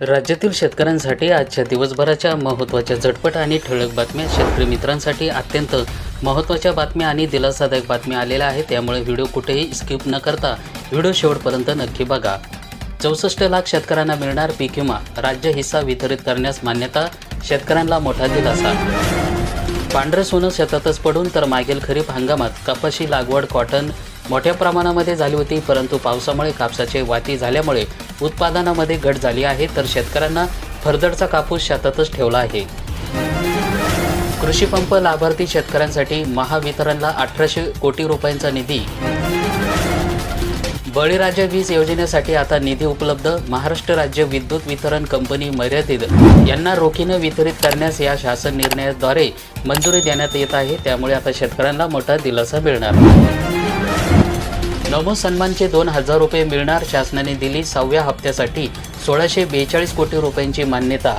राज्यातील शेतकऱ्यांसाठी आजच्या दिवसभराच्या महत्त्वाच्या झटपट आणि ठळक बातम्या शेतकरी मित्रांसाठी अत्यंत महत्त्वाच्या बातम्या आणि दिलासादायक बातम्या आलेल्या आहेत. त्यामुळे व्हिडिओ कुठेही स्किप न करता व्हिडिओ शेवटपर्यंत नक्की बघा. चौसष्ट लाख शेतकऱ्यांना मिळणार पीक विमा. राज्य हिस्सा वितरित करण्यास मान्यता शेतकऱ्यांना मोठा दिलासा. पांढरं सोनं शेतातच पडून तर मागील खरीप हंगामात कपाशी लागवड कॉटन मोठ्या प्रमाणामध्ये झाली होती परंतु पावसामुळे कापसाचे वाती झाल्यामुळे उत्पादनामध्ये घट झाली आहे तर शेतकऱ्यांना फरदडचा कापूस शेतातच ठेवला आहे. कृषी पंप लाभार्थी शेतकऱ्यांसाठी महावितरणला अठराशे कोटी रुपयांचा निधी. बळीराजा वीज योजनेसाठी आता निधी उपलब्ध महाराष्ट्र राज्य विद्युत वितरण कंपनी मर्यादित यांना रोखीनं वितरित करण्यास या शासन निर्णयाद्वारे मंजुरी देण्यात येत आहे त्यामुळे आता शेतकऱ्यांना मोठा दिलासा मिळणार. नमो सन्मानचे दोन हजार रुपये मिळणार शासनाने दिली सहाव्या हप्त्यासाठी सोळाशे बेचाळीस कोटी रुपयांची मान्यता.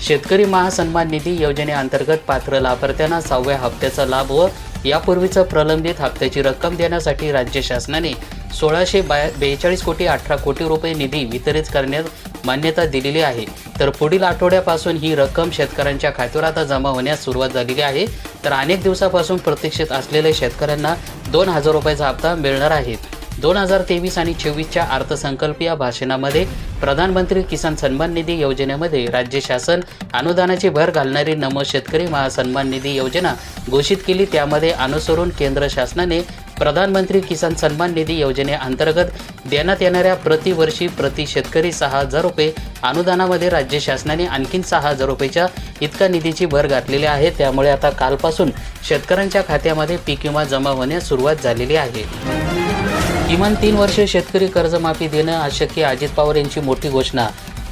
शेतकरी महासन्मान निधी योजनेअंतर्गत पात्र लाभार्थ्यांना सहाव्या हप्त्याचा लाभ व यापूर्वीचं प्रलंबित हप्त्याची रक्कम देण्यासाठी राज्य शासनाने सोळाशे बाय बेचाळीस कोटी अठरा कोटी रुपये निधी वितरित करण्यात मान्यता दिलेली आहे. तर पुढील आठवड्यापासून ही रक्कम शेतकऱ्यांच्या खात्यावर आता जमा होण्यास सुरुवात झालेली आहे. तर अनेक दिवसापासून प्रतीक्षित असलेल्या शेतकऱ्यांना दोन हजार रुपयाचा हप्ता मिळणार आहे. दोन हजार तेवीस आणि चोवीसच्या अर्थसंकल्पीय भाषणामध्ये प्रधानमंत्री किसान सन्मान निधी योजनेमध्ये राज्य शासन अनुदानाची भर घालणारी नमो शेतकरी महासन्मान निधी योजना घोषित केली. त्यामध्ये अनुसरून केंद्र शासनाने प्रधानमंत्री किसान सन्मान निधी योजनेअंतर्गत देण्यात येणाऱ्या प्रतिवर्षी प्रति शेतकरी सहा हजार रुपये अनुदानामध्ये राज्य शासनाने आणखीन सहा हजार रुपयेच्या इतका निधीची भर घातलेली आहे. त्यामुळे आता कालपासून शेतकऱ्यांच्या खात्यामध्ये पीक विमा जमा होण्यास सुरुवात झालेली आहे. किमान तीन वर्ष शेतकरी कर्जमाफी देणं अशक्य अजित पवार यांची मोठी घोषणा.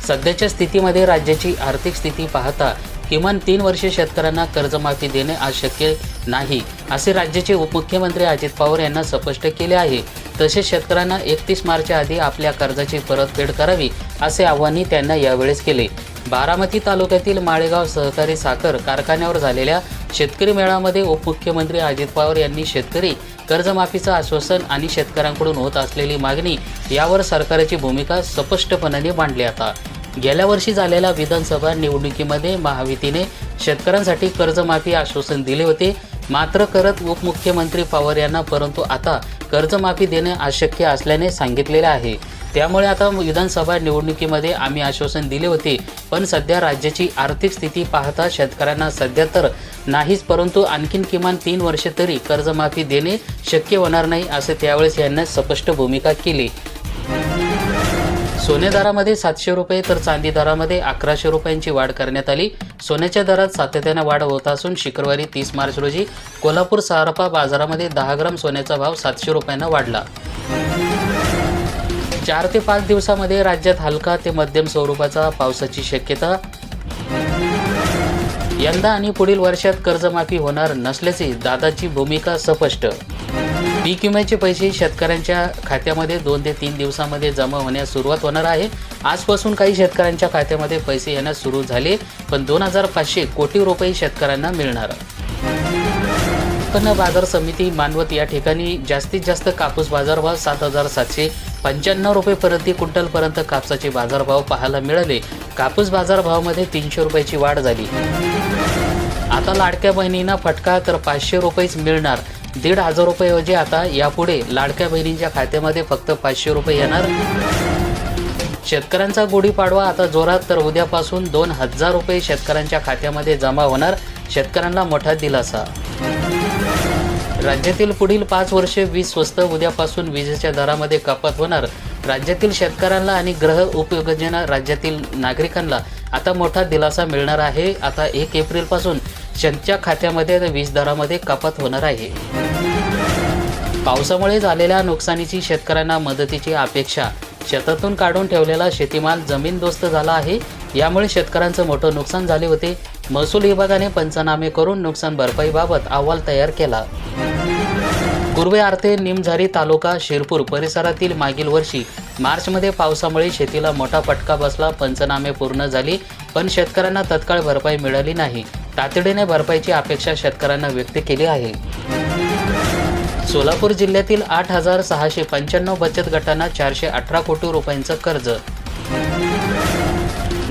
सध्याच्या स्थितीमध्ये राज्याची आर्थिक स्थिती पाहता किमान तीन वर्ष शेतकऱ्यांना कर्जमाफी देणे अशक्य नाही. असे राज्याचे उपमुख्यमंत्री अजित पवार यांना स्पष्ट केले आहे. तसेच शेतकऱ्यांना एकतीस मार्चच्या आधी आपल्या कर्जाची परतफेड करावी असे आव्हानही त्यांना यावेळेस केले. बारामती तालुक्यातील माळेगाव सहकारी साखर कारखान्यावर झालेल्या शेतकरी मेळामध्ये उपमुख्यमंत्री अजित पवार यांनी शेतकरी कर्जमाफीचं आश्वासन आणि शेतकऱ्यांकडून होत असलेली मागणी यावर सरकारची भूमिका स्पष्टपणाने मांडली आता. गेल्या वर्षी झालेल्या विधानसभा निवडणुकीमध्ये महायुतीने शेतकऱ्यांसाठी कर्जमाफी आश्वासन दिले होते. मात्र करत उपमुख्यमंत्री पवार यांना परंतु आता कर्जमाफी देणे अशक्य असल्याने सांगितलेले आहे. त्यामुळे आता विधानसभा निवडणुकीमध्ये आम्ही आश्वासन दिले होते पण सध्या राज्याची आर्थिक स्थिती पाहता शेतकऱ्यांना सध्या तर नाहीच परंतु आणखीन किमान तीन वर्षे तरी कर्जमाफी देणे शक्य होणार नाही असे त्यावेळेस यांना स्पष्ट भूमिका केली. सोने दरामध्ये सातशे रुपये तर चांदी दरामध्ये अकराशे रुपयांची वाढ करण्यात आली. सोन्याच्या दरात सातत्याने वाढ होत असून शुक्रवारी तीस मार्च रोजी कोल्हापूर सहारपा बाजारामध्ये दहा ग्राम सोन्याचा भाव सातशे रुपयांना वाढला. चार ते पाच दिवसामध्ये राज्यात हलका ते मध्यम स्वरूपाचा पावसाची शक्यता. यंदा आणि पुढील वर्षात कर्जमाफी होणार नसल्याची दादाची भूमिका स्पष्ट पीक विम्याचे पैसे शेतकऱ्यांच्या खात्यामध्ये दोन ते तीन दिवसामध्ये जमा होण्यास सुरुवात होणार आहे. आजपासून काही शेतकऱ्यांच्या खात्यामध्ये पैसे येण्यास सुरू झाले पण दोन हजार पाचशे कोटी रुपये शेतकऱ्यांना मिळणार. उत्पन्न बाजार समिती मानवत या ठिकाणी जास्तीत जास्त कापूस बाजारभाव सात हजार सातशे पंच्याण्णव रुपये प्रति क्विंटलपर्यंत कापसाचे बाजारभाव पाहायला मिळाले. कापूस बाजारभावामध्ये तीनशे रुपयाची वाढ झाली. आता लाडक्या बहिणींना फटका तर पाचशे रुपयेच मिळणार. दीड हजार रुपयेऐवजी आता यापुढे लाडक्या बहिणींच्या खात्यामध्ये फक्त पाचशे रुपये येणार. शेतकऱ्यांचा गुढीपाडवा आता जोरात तर उद्यापासून दोन हजार रुपये शेतकऱ्यांच्या खात्यामध्ये जमा होणार शेतकऱ्यांना मोठा दिलासा. राज्यातील पुढील पाच वर्षे वीज स्वस्त उद्यापासून विजेच्या दरामध्ये कपात होणार. राज्यातील शेतकऱ्यांना आणि ग्रह उपयोजना राज्यातील नागरिकांना आता मोठा दिलासा मिळणार आहे. आता एक एप्रिलपासून ज्यांच्या खात्यामध्ये वीज दरामध्ये कपात होणार आहे. पावसामुळे झालेल्या नुकसानीची शेतकऱ्यांना मदतीची अपेक्षा. शेतातून काढून ठेवलेला शेतीमाल जमीनदोस्त झाला आहे. यामुळे शेतकऱ्यांचं मोठं नुकसान झाले होते. महसूल विभागाने पंचनामे करून नुकसान भरपाईबाबत अहवाल तयार केला. पूर्वे आर्थे निमझारी तालुका शिरपूर परिसरातील मागील वर्षी मार्चमध्ये पावसामुळे शेतीला मोठा फटका बसला. पंचनामे पूर्ण झाली पण शेतकऱ्यांना तत्काळ भरपाई मिळाली नाही. तातडीने भरपाईची अपेक्षा शेतकऱ्यांना व्यक्त केली आहे. सोलापूर जिल्ह्यातील आठ हजार सहाशे पंच्याण्णव बचत गटांना चारशे अठरा कोटी रुपयांचं कर्ज.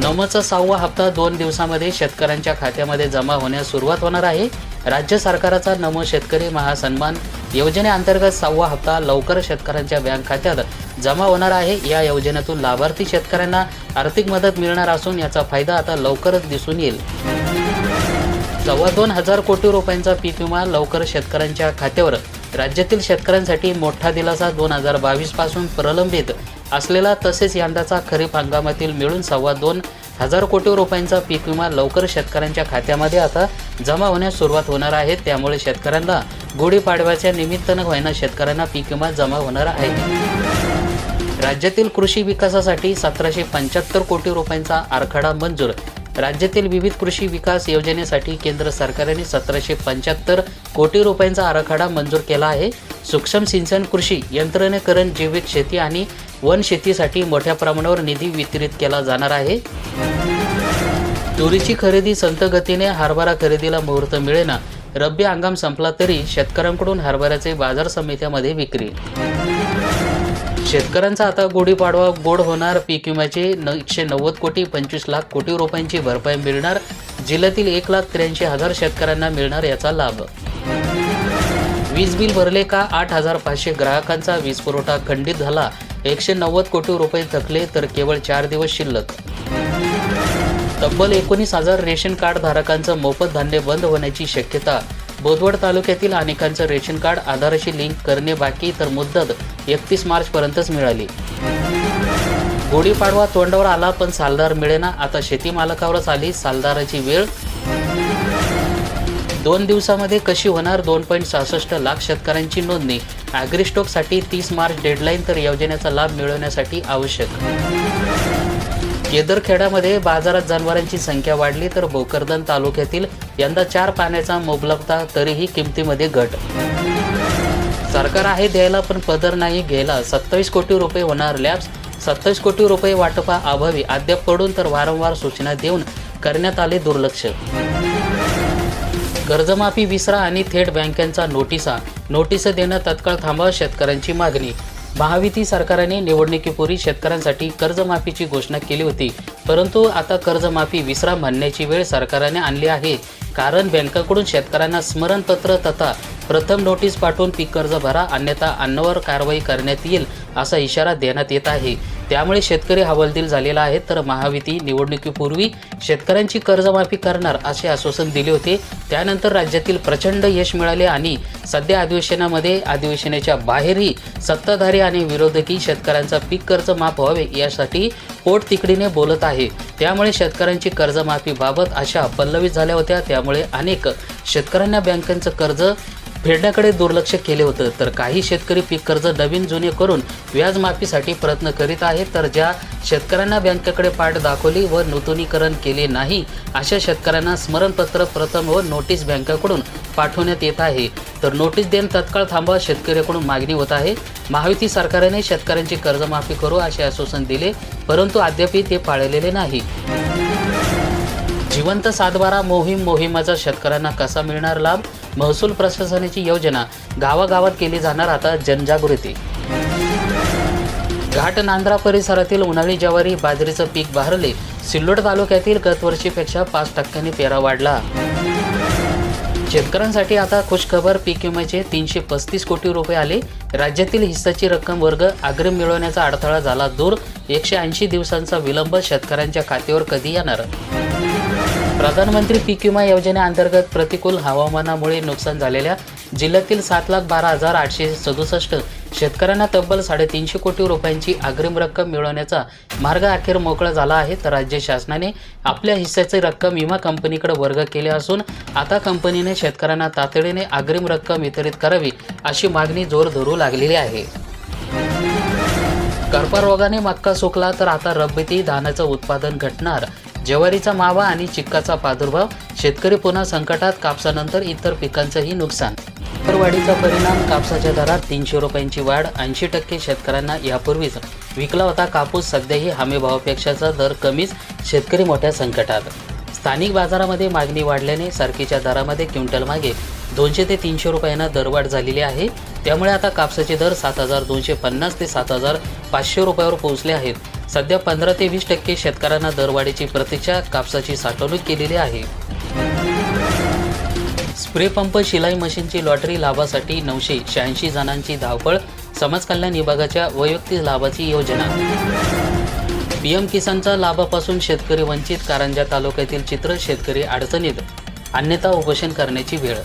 नवमचा सहावा हप्ता दोन दिवसामध्ये शेतकऱ्यांच्या खात्यामध्ये जमा होण्यास सुरुवात होणार आहे. राज्य सरकारचा नमो शेतकरी महासन्मान योजनेअंतर्गत सहावा हप्ता लवकर शेतकऱ्यांच्या बँक खात्यात जमा होणार आहे. या योजनेतून लाभार्थी शेतकऱ्यांना आर्थिक मदत मिळणार असून याचा फायदा आता लवकरच दिसून येईल. सव्वा दोन हजार कोटी रुपयांचा पीक विमा लवकर शेतकऱ्यांच्या खात्यावर. राज्यातील शेतकऱ्यांसाठी मोठा दिलासा दोन हजार बावीसपासून प्रलंबित. असलेला तसेच यंदाचा खरीप हंगामातील मिळून सव्वा दोन हजार कोटी रुपयांचा पीक विमा लवकर शेतकऱ्यांच्या खात्यामध्ये आता जमा होण्यास सुरुवात होणार आहे. त्यामुळे शेतकऱ्यांना गुढीपाडव्याच्या निमित्तानं व्हायना शेतकऱ्यांना पीक विमा जमा होणार आहे. राज्यातील कृषी विकासासाठी सतराशे पंच्याहत्तर कोटी रुपयांचा आराखडा मंजूर. राज्यातील विविध कृषी विकास योजनेसाठी केंद्र सरकारने सतराशे पंच्याहत्तर कोटी रुपयांचा आराखडा मंजूर केला आहे. सूक्ष्म सिंचन कृषी यंत्रणेकरण जैविक शेती आणि वन शेतीसाठी मोठ्या प्रमाणावर निधी वितरित केला जाणार आहे. तुरीची खरेदी संत गतीने हरभरा खरेदीला मुहूर्त मिळेना. रब्बी हंगाम संपला तरी शेतकऱ्यांकडून हरभऱ्याचे बाजार समित्यामध्ये विक्री. शेतकऱ्यांचा आता गुढीपाडवा गोड होणार. पीक विम्याचे न एकशे नव्वद कोटी पंचवीस लाख कोटी रुपयांची भरपाई मिळणार. जिल्ह्यातील एक लाख त्र्याऐंशी हजार शेतकऱ्यांना मिळणार याचा लाभ. वीज बिल भरले का? आठ हजार पाचशे ग्राहकांचा वीज पुरवठा खंडित झाला. एकशे नव्वद कोटी रुपये थकले तर केवळ चार दिवस शिल्लक. तब्बल एकोणीस हजार रेशन कार्ड धारकांचं मोफत धान्य बंद होण्याची शक्यता. बोदवड तालुक्यातील अनेकांचं रेशन कार्ड आधारशी लिंक करणे बाकी तर मुद्दत एकतीस मार्चपर्यंतच मिळाली. गुढीपाडवा तोंडावर आला पण सालदार मिळेना. आता शेती मालकावरच आली सालदाराची वेळ. दोन दिवसामध्ये कशी होणार? दोन पॉईंट सहासष्ट लाख शेतकऱ्यांची नोंदणी. ॲग्रिस्टॉकसाठी तीस मार्च डेडलाईन तर योजनेचा लाभ मिळवण्यासाठी आवश्यक. केदरखेड्यामध्ये बाजारात जनावरांची संख्या वाढली तर भोकरदन तालुक्यातील यंदा चार पाण्याचा मुबलकता तरीही किमतीमध्ये घट. सरकार आहे द्यायला पण पदर नाही घ्यायला सत्तावीस कोटी रुपये होणार लॅब्स सत्तावीस कोटी रुपये वाटपा अभावी अद्याप पडून तर वारंवार सूचना देऊन करण्यात आले दुर्लक्ष. कर्जमाफी विसरा आणि थेट बँकांचा नोटिसा नोटीस देणं तत्काळ थांबा शेतकऱ्यांची मागणी. महायुती सरकारने निवडणुकीपूर्वी शेतकऱ्यांसाठी कर्जमाफीची घोषणा केली होती. परंतु आता कर्जमाफी विसरा म्हणण्याची वेळ सरकारने आणली आहे. कारण बँकाकडून शेतकऱ्यांना स्मरणपत्र तथा प्रथम नोटीस पाठवून पीक कर्ज भरा अन्यथा अन्नावर कारवाई करण्यात येईल असा इशारा देण्यात येत आहे. त्यामुळे शेतकरी हवालदिल झालेला आहे. तर महाविती निवडणुकीपूर्वी शेतकऱ्यांची कर्जमाफी करणार असे आश्वासन दिले होते. त्यानंतर राज्यातील प्रचंड यश मिळाले आणि सध्या अधिवेशनामध्ये अधिवेशनाच्या बाहेरही सत्ताधारी आणि विरोधकी शेतकऱ्यांचा पीक कर्ज माफ व्हावे यासाठी पोट तिकडीने बोलत आहे. त्यामुळे शेतकऱ्यांची कर्जमाफीबाबत आशा पल्लवित झाल्या होत्या. त्यामुळे अनेक शेतकऱ्यांना बँकांचं कर्ज फेडण्याकडे दुर्लक्ष केले होतं तर काही शेतकरी पीक कर्ज नवीन जुने करून व्याजमाफीसाठी प्रयत्न करीत आहेत तर ज्या शेतकऱ्यांना बँकेकडे पाठ दाखवली व नूतनीकरण केले नाही अशा शेतकऱ्यांना स्मरणपत्र प्रथम व नोटीस बँकेकडून पाठवण्यात येत आहे. तर नोटीस देऊन तत्काळ थांबवा शेतकऱ्याकडून मागणी होत आहे. महायुती सरकारने शेतकऱ्यांची कर्जमाफी करू असे आश्वासन दिले परंतु अद्यापही ते पाळलेले नाही. जिवंत सातबारा मोहीम मोहिमाचा शेतकऱ्यांना कसा मिळणार लाभ? महसूल प्रशासनाची योजना गावागावात केली जाणार आता जनजागृती. घाट नांद्रा परिसरातील उन्हाळी ज्वारी बाजरीचं पीक बहरले सिल्लोड तालुक्यातील गतवर्षीपेक्षा पाच टक्क्यांनी पेरा वाढला. शेतकऱ्यांसाठी आता खुशखबर पीक विम्याचे तीनशे पस्तीस कोटी रुपये आले. राज्यातील हिस्साची रक्कम वर्ग अग्रिम मिळवण्याचा अडथळा झाला दूर. एकशे ऐंशी दिवसांचा विलंब शेतकऱ्यांच्या खात्यावर कधी येणार? प्रधानमंत्री पीक विमा योजनेअंतर्गत प्रतिकूल हवामानामुळे नुकसान झालेल्या जिल्ह्यातील सात लाख बारा हजार आठशे सदुसष्ट शेतकऱ्यांना तब्बल साडेतीनशे कोटी रुपयांची अग्रिम रक्कम मिळवण्याचा मार्ग अखेर मोकळा झाला आहे. तर राज्य शासनाने आपल्या हिस्स्याची रक्कम विमा कंपनीकडे वर्ग केली असून आता कंपनीने शेतकऱ्यांना तातडीने अग्रिम रक्कम वितरित करावी अशी मागणी जोर धरू लागलेली आहे. कर्करोगाने मक्का सुकला तर आता रब्बीतही धानाचं उत्पादन घटणार ज्वारीचा मावा आणि चिक्काचा प्रादुर्भाव शेतकरी पुन्हा संकटात कापसानंतर इतर पिकांचंही नुकसान. वाढीचा परिणाम कापसाच्या दरात तीनशे रुपयांची वाढ ऐंशी टक्के शेतकऱ्यांना यापूर्वीच विकला होता कापूस सध्याही हमीभावापेक्षाचा दर कमीच शेतकरी मोठ्या संकटात. स्थानिक बाजारामध्ये मागणी वाढल्याने सरकीच्या दरामध्ये क्विंटल मागे दोनशे ते तीनशे रुपयांना दरवाढ झालेली आहे. त्यामुळे आता कापसाचे दर सात हजार दोनशे पन्नास ते सात हजार पाचशे रुपयावर पोहोचले आहेत. सध्या पंधरा ते वीस टक्के शेतकऱ्यांना दरवाढीची प्रतीक्षा कापसाची साठवणूक केलेली आहे. स्प्रे पंप शिलाई मशीनची लॉटरी लाभासाठी नऊशे शहाऐंशी जणांची धावपळ समाज कल्याण विभागाच्या वैयक्तिक लाभाची योजना. पीएम किसानचा लाभापासून शेतकरी वंचित कारंजा तालुक्यातील चित्र शेतकरी अडचणीत अन्यथा उपोषण करण्याची वेळ